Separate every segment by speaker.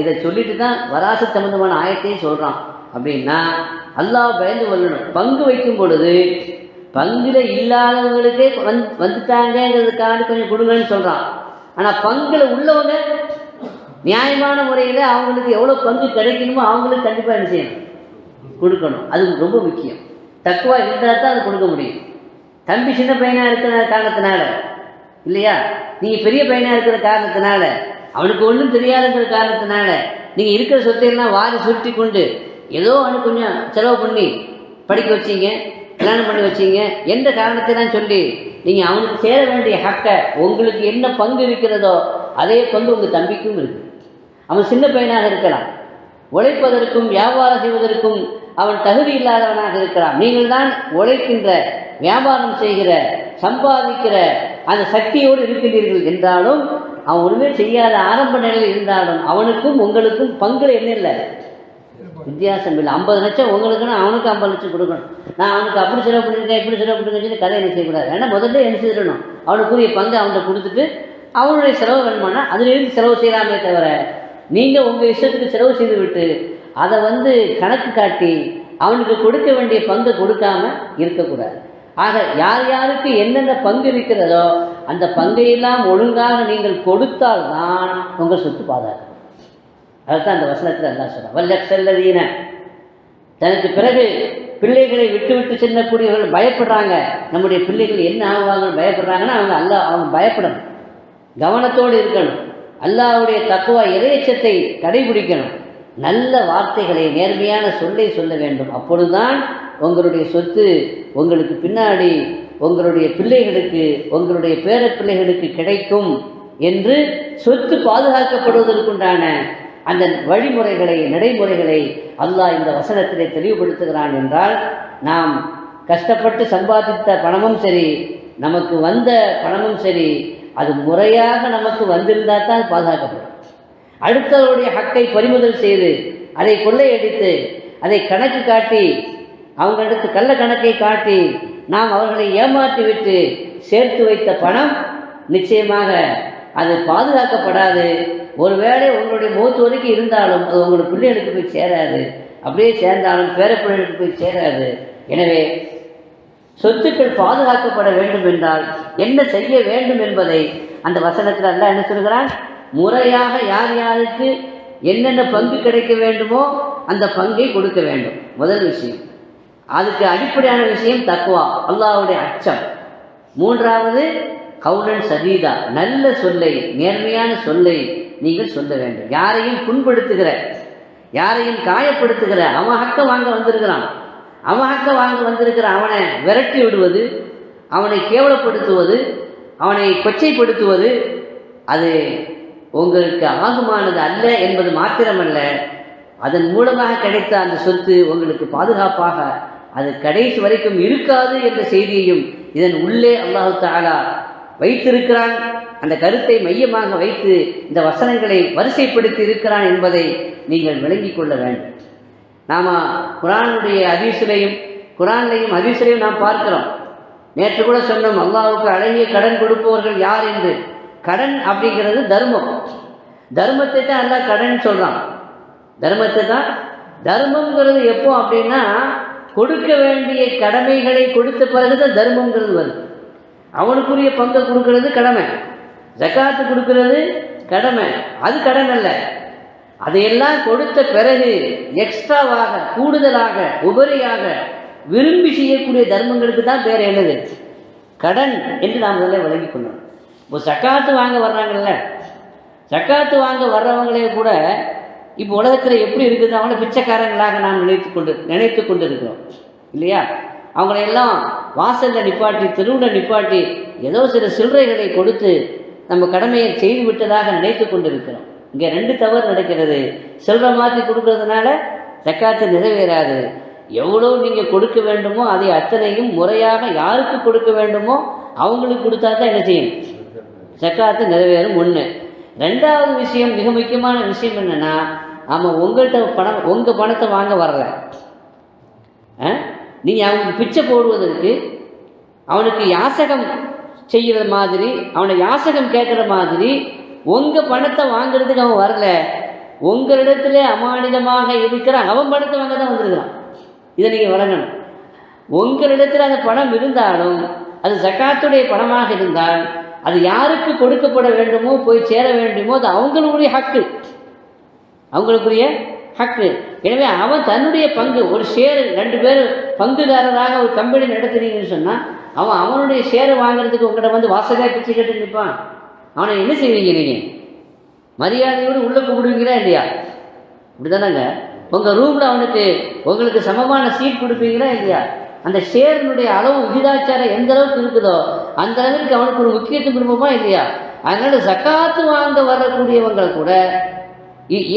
Speaker 1: இதை சொல்லிட்டு தான் வராச சம்பந்தமான ஆயத்தையும் சொல்கிறான் அப்படின்னா அல்லாஹ் பயந்து கொள்ளணும். பங்கு வைக்கும் பொழுது பங்குல இல்லாதவங்களுக்கே வந் வந்துட்டாங்கிறதுக்காக கொஞ்சம் கொடுங்கன்னு சொல்கிறான் ஆனால் பங்குல உள்ளவங்க நியாயமான முறையில் அவங்களுக்கு எவ்வளோ பங்கு கிடைக்கணுமோ அவங்களுக்கு கண்டிப்பாக என்ன செய்யணும்? கொடுக்கணும். அது ரொம்ப முக்கியம். தக்குவா இருந்தால் தான் அது கொடுக்க முடியும். தம்பி சின்ன பையனாக இருக்கிற காரணத்தினால இல்லையா? நீங்கள் பெரிய பையனாக இருக்கிற காரணத்தினால அவனுக்கு ஒன்றும் தெரியாதுங்கிற காரணத்தினால நீங்கள் இருக்கிற சொத்தையெல்லாம் வாரி சுருட்டி கொண்டு ஏதோ அவனுக்கு கொஞ்சம் செலவு பண்ணி படிக்க வச்சீங்க கல்யாணம் பண்ணி வச்சீங்க எந்த காரணத்தைலாம் சொல்லி நீங்கள் அவனுக்கு சேர வேண்டிய ஹக்கை உங்களுக்கு என்ன பங்கு இருக்கிறதோ அதே பங்கு உங்கள் தம்பிக்கும் இருக்குது அவன் சின்ன பையனாக இருக்கலாம். உழைப்பதற்கும் வியாபாரம் செய்வதற்கும் அவன் தகுதி இல்லாதவனாக இருக்கிறான் நீங்கள் தான் உழைக்கின்ற வியாபாரம் செய்கிற சம்பாதிக்கிற அந்த சக்தியோடு இருக்கின்றீர்கள் என்றாலும் அவன் ஒன்றுமே செய்யாத ஆரம்ப நிலையில் இருந்தாலும் அவனுக்கும் உங்களுக்கும் பங்குல என்ன இல்லை? வித்தியாசம் இல்லை. ஐம்பது லட்சம் உங்களுக்குன்னா அவனுக்கு ஐம்பது லட்சம் கொடுக்கணும். நான் அவனுக்கு அப்படி செலவு பண்ணியிருக்கேன் இப்படி செலவு பண்ணிருக்கேன்னு சொல்லி கதை என்ன செய்யக்கூடாது? ஏன்னா முதல்ல என்ன செய்யணும் அவனுக்குரிய பங்கு அவன்கிட்ட கொடுத்துட்டு அவனுடைய செலவு வேணுமானா அதுலேருந்து செலவு செய்யலாமே தவிர நீங்கள் உங்கள் இஷ்டத்துக்கு செலவு செய்து விட்டு அதை வந்து கணக்கு காட்டி அவனுக்கு கொடுக்க வேண்டிய பங்கை கொடுக்காம இருக்கக்கூடாது. ஆக யார் யாருக்கு என்னென்ன பங்கு இருக்கிறதோ அந்த பங்கையெல்லாம் ஒழுங்காக நீங்கள் கொடுத்தால்தான் உங்கள் சொத்து பாதுகாக்கும் அதுதான் அந்த வசனத்தில் அல்லா சொல்கிறேன் வல்ல செல்லதீன தனக்கு பிறகு பிள்ளைகளை விட்டு விட்டு செல்லக்கூடியவர்கள் பயப்படுறாங்க. நம்முடைய பிள்ளைகள் என்ன ஆகுவாங்கன்னு பயப்படுறாங்கன்னா அவங்க அல்லா அவங்க பயப்படணும். கவனத்தோடு இருக்கணும். அல்லாவுடைய தக்குவா இறையச்சத்தை கடைபிடிக்கணும். நல்ல வார்த்தைகளை நேர்மையான சொல்லை சொல்ல வேண்டும். அப்பொழுதுதான் உங்களுடைய சொத்து உங்களுக்கு பின்னாடி உங்களுடைய பிள்ளைகளுக்கு உங்களுடைய பேர பிள்ளைகளுக்கு கிடைக்கும் என்று சொத்து பாதுகாக்கப்படுவதற்குண்டான அந்த வழிமுறைகளை நடைமுறைகளை அல்லாஹ் இந்த வசனத்திலே தெளிவுபடுத்துகிறான் என்றால் நாம் கஷ்டப்பட்டு சம்பாதித்த பணமும் சரி நமக்கு வந்த பணமும் சரி அது முறையாக நமக்கு வந்திருந்தால் தான் பாதுகாக்கப்படும். அடுத்தவருடைய ஹக்கை பறிமுதல் செய்து அதை கொள்ளையடித்து அதை கணக்கு காட்டி அவங்களுக்கு கள்ள கணக்கை காட்டி நாம் அவர்களை ஏமாற்றி விட்டு சேர்த்து வைத்த பணம் நிச்சயமாக அது பாதுகாக்கப்படாது. ஒருவேளை உங்களுடைய மூத்து வரைக்கும் இருந்தாலும் அது உங்களுடைய பிள்ளைகளுக்கு போய் சேராது. அப்படியே சேர்ந்தாலும் பேர பிள்ளைகளுக்கு போய் சேராது. எனவே சொத்துக்கள் பாதுகாக்கப்பட வேண்டும் என்றால் என்ன செய்ய வேண்டும் என்பதை அந்த வசனத்தில் அல்ல என்ன சொல்கிறான்? முறையாக யார் யாருக்கு என்னென்ன பங்கு கிடைக்க வேண்டுமோ அந்த பங்கை கொடுக்க வேண்டும். முதல் விஷயம். அதுக்கு அடிப்படையான விஷயம் தக்குவா அல்லாவுடைய அச்சம். மூன்றாவது கவுலன் சதீதா நல்ல சொல்லை நேர்மையான சொல்லை நீங்கள் சொல்ல வேண்டும். யாரையும் புண்படுத்துகிற யாரையும் காயப்படுத்துகிற அவன் ஹக்க வாங்க வந்திருக்கிறான். அவன் ஹக்க வாங்க வந்திருக்கிற அவனை விரட்டி விடுவது அவனை கேவலப்படுத்துவது அவனை கொச்சைப்படுத்துவது அது உங்களுக்கு ஆகுமானது அல்ல என்பது மாத்திரமல்ல. அதன் மூலமாக கிடைத்த அந்த சொத்து உங்களுக்கு பாதுகாப்பாக அது கடைசி வரைக்கும் இருக்காது என்ற செய்தியையும் இதன் உள்ளே அல்லாஹு தாலா வைத்திருக்கிறான். அந்த கருத்தை மையமாக வைத்து இந்த வசனங்களை வரிசைப்படுத்தி இருக்கிறான் என்பதை நீங்கள் விளங்கிக் கொள்ள வேண்டும். நாம் குரானுடைய அதிசலையும் குரான்லையும் அதிசலையும் நாம் பார்க்கிறோம். நேற்று கூட சொன்னோம் அல்லாவுக்கு அழகிய கடன் கொடுப்பவர்கள் யார் என்று. கடன் அப்படிங்கிறது தர்மம். தர்மத்தை தான் எல்லாம் கடன் சொல்கிறான் தர்மத்தை தான் தர்மங்கிறது எப்போ அப்படின்னா கொடுக்க வேண்டிய கடமைகளை கொடுத்த பிறகு தான் தர்மங்கிறது வருது. அவனுக்குரிய பங்கை கொடுக்கறது கடமை. ஜக்காத்து கொடுக்கறது கடமை. அது கடன் அல்ல அதையெல்லாம் கொடுத்த பிறகு எக்ஸ்ட்ராவாக கூடுதலாக உபரியாக விரும்பி செய்யக்கூடிய தர்மங்களுக்கு தான் பேர் என்னது கடன் என்று நாம் முதல்ல விளங்கி கொள்ளணும். இப்போ சக்காத்து வாங்க வர்றாங்கல்ல? சக்காத்து வாங்க வர்றவங்களே கூட இப்போ உலகத்தில் எப்படி இருக்குது அவங்கள பிச்சைக்காரங்களாக நாம் நினைத்து கொண்டு நினைத்து கொண்டு இருக்கிறோம் இல்லையா? அவங்களையெல்லாம் வாசலில் நிப்பாட்டி தெருவில் நிப்பாட்டி ஏதோ சில சில்லறைகளை கொடுத்து நம்ம கடமையை செய்து விட்டதாக நினைத்து கொண்டு இருக்கிறோம் இங்கே ரெண்டு தவறு நடக்கிறது. சில்லறை மாற்றி கொடுக்கறதுனால சக்காத்து நிறைவேறாது. எவ்வளோ நீங்கள் கொடுக்க வேண்டுமோ அதை அத்தனையும் முறையாக யாருக்கு கொடுக்க வேண்டுமோ அவங்களுக்கு கொடுத்தா தான் என்ன செய்யும்? சக்காத்து நிறைவேறும். ஒன்று ரெண்டாவது விஷயம் மிக முக்கியமான விஷயம் என்னென்னா ஆமாம் உங்கள்கிட்ட பணம் உங்கள் பணத்தை வாங்க வரல. நீங்கள் அவனுக்கு பிச்சை போடுவதற்கு அவனுக்கு யாசகம் செய்கிற மாதிரி அவனை யாசகம் கேட்குற மாதிரி உங்கள் பணத்தை வாங்குறதுக்கு அவன் வரல. உங்களிடத்துல அமானிதமாக இருக்கிற அவன் பணத்தை வாங்க தான் வந்திருக்கிறான். இதை நீங்கள் வழங்கணும். உங்களிடத்தில் அந்த பணம் இருந்தாலும் அது ஜக்காத்துடைய பணமாக இருந்தால் அது யாருக்கு கொடுக்கப்பட வேண்டுமோ போய் சேர வேண்டுமோ அது அவங்களுடைய ஹக்கு. அவங்களுக்குரிய ஹக்கு. எனவே அவன் தன்னுடைய பங்கு ஒரு ஷேர் ரெண்டு பேர் பங்குதாரராக ஒரு கம்பெனி நடத்துறீங்கன்னு சொன்னால் அவன் அவனுடைய ஷேர் வாங்குறதுக்கு உங்கள்கிட்ட வந்து வாசகாய் பிச்சை கட்டு நிற்பான் அவனை என்ன செய்வீங்க நீங்கள் மரியாதையோடு உள்ளே கூப்பிடுவீங்களா இல்லையா? இப்படி தானேங்க உங்கள் ரூமில் அவனுக்கு உங்களுக்கு சமமான சீட் கொடுப்பீங்களா இல்லையா? அந்த ஷேரினுடைய அளவு விகிதாச்சாரம் எந்த அளவுக்கு இருக்குதோ அந்த அளவுக்கு அவனுக்கு ஒரு முக்கியத்துவம் குடும்பமா இல்லையா? அதனால சக்காத்து வாங்க வரக்கூடியவங்க கூட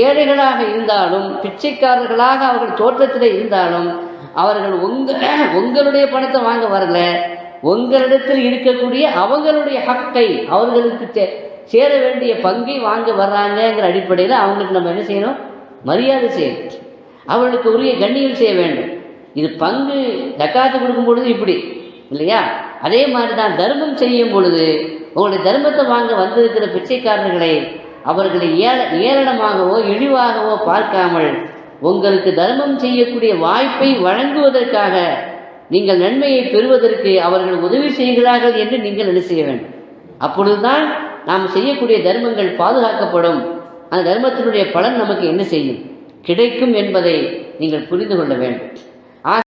Speaker 1: ஏழைகளாக இருந்தாலும் பிச்சைக்காரர்களாக அவர்கள் தோற்றத்தில் இருந்தாலும் அவர்கள் உங்க உங்களுடைய பணத்தை வாங்க வரல உங்களிடத்தில் இருக்கக்கூடிய அவங்களுடைய ஹக்கை அவர்களுக்கு சேர வேண்டிய பங்கை வாங்க வர்றாங்கங்கிற அடிப்படையில் அவங்களுக்கு நம்ம என்ன செய்யணும்? மரியாதை செய்யணும். அவர்களுக்கு உரிய கண்ணியம் செய்ய வேண்டும். இது பங்கு தக்காத்து கொடுக்கும் பொழுது இப்படி இல்லையா? அதே மாதிரி தான் தர்மம் செய்யும் பொழுது உங்களுடைய தர்மத்தை வாங்க வந்திருக்கிற பிச்சைக்காரர்களை அவர்களை ஏல ஏளனமாகவோ இழிவாகவோ பார்க்காமல் உங்களுக்கு தர்மம் செய்யக்கூடிய வாய்ப்பை வழங்குவதற்காக நீங்கள் நன்மையை பெறுவதற்கு அவர்கள் உதவி செய்கிறார்கள் என்று நீங்கள் என்ன செய்ய வேண்டும்? அப்பொழுதுதான் நாம் செய்யக்கூடிய தர்மங்கள் பாதுகாக்கப்படும். அந்த தர்மத்தினுடைய பலன் நமக்கு என்ன செய்யும்? கிடைக்கும் என்பதை நீங்கள் புரிந்து கொள்ள வேண்டும்.